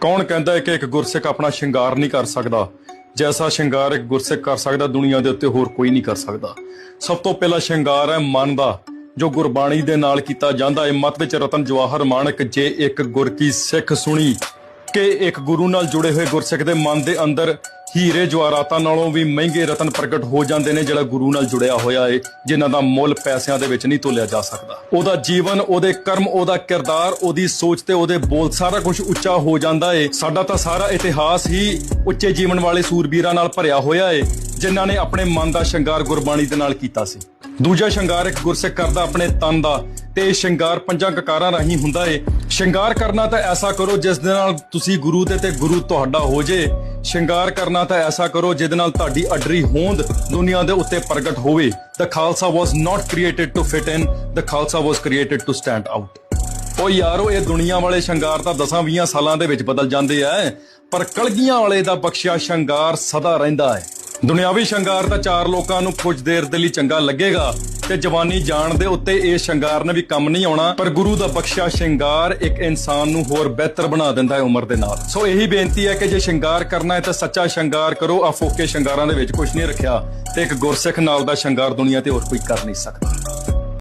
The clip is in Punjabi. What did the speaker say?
ਕੌਣ ਕਹਿੰਦਾ ਹੈ ਕਿ ਇੱਕ ਗੁਰਸਿੱਖ ਆਪਣਾ ਸ਼ਿੰਗਾਰ ਨਹੀਂ ਕਰ ਸਕਦਾ? ਜੈਸਾ ਸ਼ਿੰਗਾਰ ਇੱਕ ਗੁਰਸਿੱਖ ਕਰ ਸਕਦਾ, ਦੁਨੀਆ ਦੇ ਉੱਤੇ ਹੋਰ ਕੋਈ ਨਹੀਂ ਕਰ ਸਕਦਾ। ਸਭ ਤੋਂ ਪਹਿਲਾ ਸ਼ਿੰਗਾਰ ਹੈ ਮਨ ਦਾ, ਜੋ ਗੁਰਬਾਣੀ ਦੇ ਨਾਲ ਕੀਤਾ ਜਾਂਦਾ ਹੈ। ਮਤ ਵਿੱਚ ਰਤਨ ਜਵਾਹਰ ਮਾਣਕ, ਜੇ ਇੱਕ ਗੁਰ ਕੀ ਸਿੱਖ ਸੁਣੀ, ਕਿ ਇੱਕ ਗੁਰੂ ਨਾਲ ਜੁੜੇ ਹੋਏ ਗੁਰਸਿੱਖ ਦੇ ਮਨ ਦੇ ਅੰਦਰ ਹੀਰੇ ਜਵਾਹਰਾਤਾਂ ਨਾਲੋਂ ਵੀ ਮਹਿੰਗੇ ਰਤਨ ਪ੍ਰਗਟ ਹੋ ਜਾਂਦੇ ਨੇ ਜਿਹੜਾ ਗੁਰੂ ਨਾਲ ਜੁੜਿਆ ਹੋਇਆ ਏ, ਜਿਨ੍ਹਾਂ ਦਾ ਮੁੱਲ ਪੈਸਿਆਂ ਦੇ ਵਿੱਚ ਨਹੀਂ ਤੋਲਿਆ ਜਾ ਸਕਦਾ। ਉਹਦਾ ਜੀਵਨ, ਉਹਦੇ ਕਰਮ, ਉਹਦਾ ਕਿਰਦਾਰ, ਉਹਦੀ ਸੋਚ ਤੇ ਉਹਦੇ ਬੋਲ ਸਾਰਾ ਕੁਝ ਉੱਚਾ ਹੋ ਜਾਂਦਾ ਏ। ਸਾਡਾ ਤਾਂ ਸਾਰਾ ਇਤਿਹਾਸ ਹੀ ਉੱਚੇ ਜੀਵਨ ਵਾਲੇ ਸੂਰਬੀਰਾਂ ਨਾਲ ਭਰਿਆ ਹੋਇਆ ਏ, ਜਿਨ੍ਹਾਂ ਨੇ ਆਪਣੇ ਮਨ ਦਾ ਸ਼ਿੰਗਾਰ ਗੁਰਬਾਣੀ ਦੇ ਨਾਲ ਕੀਤਾ ਸੀ। ਦੂਜਾ ਸ਼ਿੰਗਾਰ ਇੱਕ ਗੁਰਸਿੱਖ ਕਰਦਾ ਆਪਣੇ ਤਨ ਦਾ, ਤੇ ਇਹ ਸ਼ਿੰਗਾਰ ਪੰਜਾਂ ਕਕਾਰਾਂ ਰਾਹੀਂ ਹੁੰਦਾ ਏ। ਸ਼ਿੰਗਾਰ ਕਰਨਾ ਤਾਂ ਐਸਾ ਕਰੋ ਜਿਸ ਦੇ ਨਾਲ ਤੁਸੀਂ ਗੁਰੂ ਦੇ ਤੇ ਗੁਰੂ ਤੁਹਾਡਾ ਹੋ ਜੇ। ਸ਼ਿੰਗਾਰ ਕਰਨਾ ਤਾਂ ਐਸਾ ਕਰੋ ਜਿਹਦੇ ਨਾਲ ਤੁਹਾਡੀ ਅਡਰੀ ਹੋਂਦ ਦੁਨੀਆ ਦੇ ਉੱਤੇ ਪ੍ਰਗਟ ਹੋਵੇ। The Khalsa was not created to fit in the Khalsa was created to stand out ਉਹ ਯਾਰੋ, ਇਹ ਦੁਨੀਆ ਵਾਲੇ ਸ਼ਿੰਗਾਰ ਤਾਂ 10-20 ਸਾਲਾਂ ਦੇ ਵਿੱਚ ਬਦਲ ਜਾਂਦੇ ਐ, ਪਰ ਕਲਗੀਆਂ ਵਾਲੇ ਦਾ ਬਖਸ਼ਿਆ ਸ਼ਿੰਗਾਰ ਸਦਾ ਰਹਿੰਦਾ ਹੈ ਦੁਨਿਆਵੀ ਸ਼ਿੰਗਾਰ ਤਾਂ ਚਾਰ ਲੋਕਾਂ ਨੂੰ ਕੁਝ ਦੇਰ ਦੇ ਲਈ ਚੰਗਾ ਲੱਗੇਗਾ ਤੇ ਜਵਾਨੀ ਜਾਣ ਦੇ ਉੱਤੇ ਇਹ ਸ਼ਿੰਗਾਰ ਨੇ ਵੀ ਕੰਮ ਨਹੀਂ ਆਉਣਾ, ਪਰ ਗੁਰੂ ਦਾ ਬਖਸ਼ਿਆ ਸ਼ਿੰਗਾਰ ਇੱਕ ਇਨਸਾਨ ਨੂੰ ਹੋਰ ਬਿਹਤਰ ਬਣਾ ਦਿੰਦਾ ਹੈ ਉਮਰ ਦੇ ਨਾਲ। ਸੋ ਇਹੀ ਬੇਨਤੀ ਹੈ ਕਿ ਜੇ ਸ਼ਿੰਗਾਰ ਕਰਨਾ ਹੈ ਤਾਂ ਸੱਚਾ ਸ਼ਿੰਗਾਰ ਕਰੋ ਆ ਫੋਕੇ ਸ਼ਿੰਗਾਰਾਂ ਦੇ ਵਿੱਚ ਕੁਝ ਨਹੀਂ ਰੱਖਿਆ ਤੇ ਇੱਕ ਗੁਰਸਿੱਖ ਨਾਲ ਦਾ ਸ਼ਿੰਗਾਰ ਦੁਨੀਆ ਤੇ ਹੋਰ ਕੋਈ ਕਰ ਨਹੀਂ ਸਕਦਾ।